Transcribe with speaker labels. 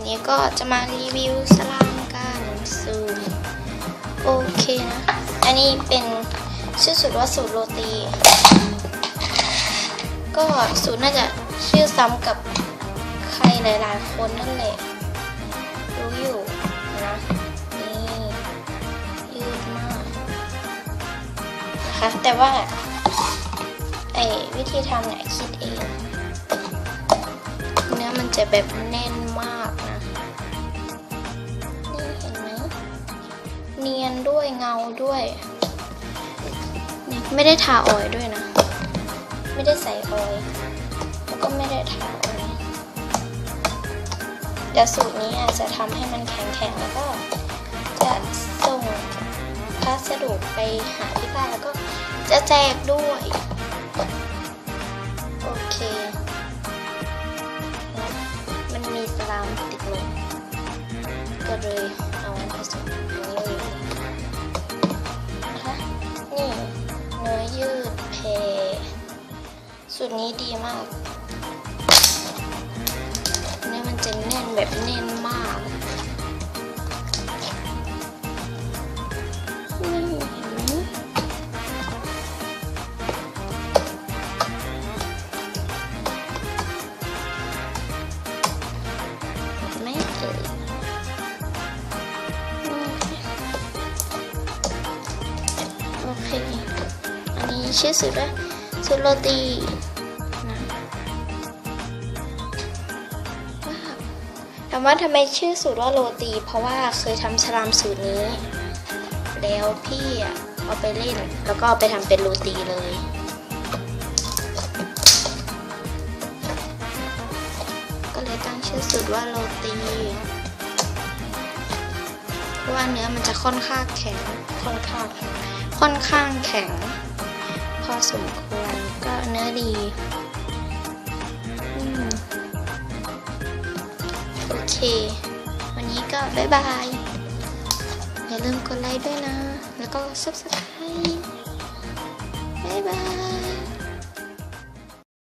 Speaker 1: วันนี้ก็จะมารีวิวสลามกันซูมโอเคนะ อันนี้เป็นชื่อสูตรว่าสูตรโรตี ก็สูตรน่าจะชื่อซ้ำกับใครหลายๆคนนั่นแหละรู้อยู่นะนี่ยืดมากนะคะแต่ว่าไอ้วิธีทำเนี่ยคิดเอง เนื้อมันจะแบบแน่น เนียนด้วยเงาด้วยนี่ไม่ได้ทาออยด้วยนะ ไม่ได้ใส่ออยแล้วก็ไม่ได้ทาออยเดี๋ยวสูตรนี้อาจจะทำให้มันแข็งๆแล้วก็จะส่งพัสดุไปหาที่บ้านแล้วก็จะแจกด้วยโอเคมันมีสลามติดมือก็เลยเอาผสมอันนี้ สูตรนี้ดีมากเนื้อมันจะแน่นแบบแน่นมากไมเห็นไหมเอ่ยโอเค อันนี้ชื่อสูตรว่าสูตรโรตี ถามว่าทำไมชื่อสูตรว่าโรตี เพราะว่าเคยทำสลามสูตรนี้ แล้วพี่เอาไปเล่นแล้วก็ไปทำเป็นโรตีเลยก็เลยตั้งชื่อสูตรว่าโรตีเพราะว่าเนื้อมันจะค่อนข้างแข็งค่อนข้างค่อนข้างแข็ง พอสมควรก็เนื้อดี วันนี้ก็บ๊ายบาย อย่าลืมกดไลค์ด้วยนะ แล้วก็ subscribe บ๊ายบาย